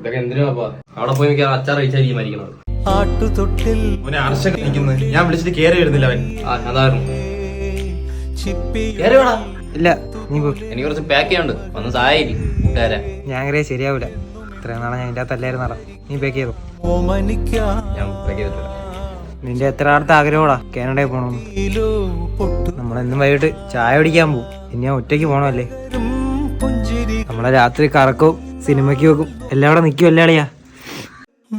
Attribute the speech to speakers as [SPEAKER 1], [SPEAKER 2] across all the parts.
[SPEAKER 1] ഇതൊക്കെ എന്തിനാ അവിടെ പോയി മിക്കവാറും അച്ചാർ കഴിച്ചായിരിക്കും മരിക്കണത്.
[SPEAKER 2] ആട്ടുതൊട്ടിൽ
[SPEAKER 3] അവനെ അർഷക നിൽക്കുന്നത് ഞാൻ വിളിച്ചിട്ട് കേറി വരുന്നില്ല അവൻ.
[SPEAKER 1] ആ അതായിരുന്നു.
[SPEAKER 2] ചിപ്പി
[SPEAKER 4] ഇല്ല നീ പോ.
[SPEAKER 1] എനിക്ക് കുറച്ച് പാക്ക് ചെയ്യാനുണ്ട്. വന്ന് സഹായിരിക്കും കൂട്ടുകാരെ.
[SPEAKER 4] ഞാൻ കറിയ ശരിയാവൂല. ഇത്രയും നാളെ ഞാൻ എന്റെ നട. നീ പാക്ക് ചെയ്തു?
[SPEAKER 1] ഞാൻ പാക്ക് ചെയ്തിട്ട്
[SPEAKER 4] നിന്റെ എത്ര അടുത്ത ആഗ്രഹമാടാ കാനഡയിൽ പോകണമെന്ന്
[SPEAKER 2] നമ്മൾ
[SPEAKER 4] നമ്മളെന്നും വൈകിട്ട് ചായ കുടിക്കാൻ പോകും. ഇനി ഞാൻ ഒറ്റയ്ക്ക് പോകണമല്ലേ നമ്മളെ രാത്രി കറക്കവും സിനിമയ്ക്ക് വെക്കും. എല്ലാം നിൽക്കും അളിയാ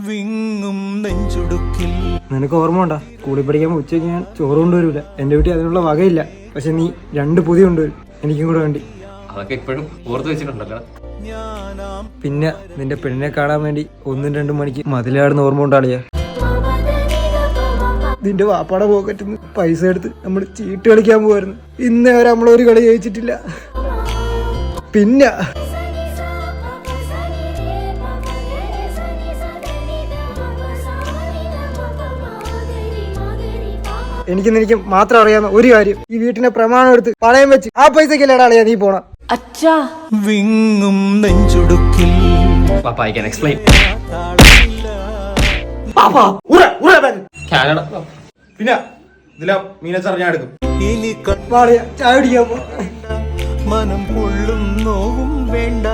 [SPEAKER 2] വിങ്ങും നെഞ്ചുടുക്കിൽ.
[SPEAKER 4] നിനക്ക് ഓർമ്മ ഉണ്ടാ? സ്കൂളിൽ പഠിക്കാൻ ഉച്ചയ്ക്ക് ഞാൻ ചോറ് കൊണ്ടുവരില്ല എന്റെ വീട്ടിൽ അതിനുള്ള വകയില്ല. പക്ഷെ നീ രണ്ട് പുതിയ കൊണ്ടുവരും. എനിക്കും കൂടെ വേണ്ടി.
[SPEAKER 1] അതൊക്കെ ഇപ്പോഴും ഓർത്ത് വെച്ചിട്ടുണ്ടല്ലോ.
[SPEAKER 4] പിന്നെ നിന്റെ പെണ്ണിനെ കാണാൻ വേണ്ടി ഒന്നും രണ്ടും മണിക്ക് മതിലാടുന്ന ഓർമ്മ ഉണ്ടാളിയാ നിന്റെ വാപ്പാടെ പോക്കറ്റിൽ നിന്ന് പൈസ എടുത്ത് നമ്മൾ ചീട്ട് കളിക്കാൻ പോവായിരുന്നു. ഇന്നേ വരെ നമ്മളൊരു കളി ജയിച്ചിട്ടില്ല. പിന്നെ എനിക്ക് എനിക്ക് മാത്രം അറിയാവുന്ന ഒരു കാര്യം. ഈ വീട്ടിനെ പ്രമാണം എടുത്ത് പണയം വെച്ച് ആ പൈസക്കല്ലേടാ അളിയാ നീ പോണ.
[SPEAKER 5] അച്ഛാ.
[SPEAKER 2] വിങ്ങും നെഞ്ചുടുക്കിൽ.
[SPEAKER 1] പാപ്പ ഐ ക്യാൻ എക്സ്പ്ലെയിൻ കാനഡ
[SPEAKER 3] പിന്നെ ഇതിലാ മീനച്ചാർ ഞാൻ എടുക്കും.
[SPEAKER 2] ഇനി
[SPEAKER 4] ചായ പോ
[SPEAKER 2] മനം പൊള്ളും നോവും വേണ്ട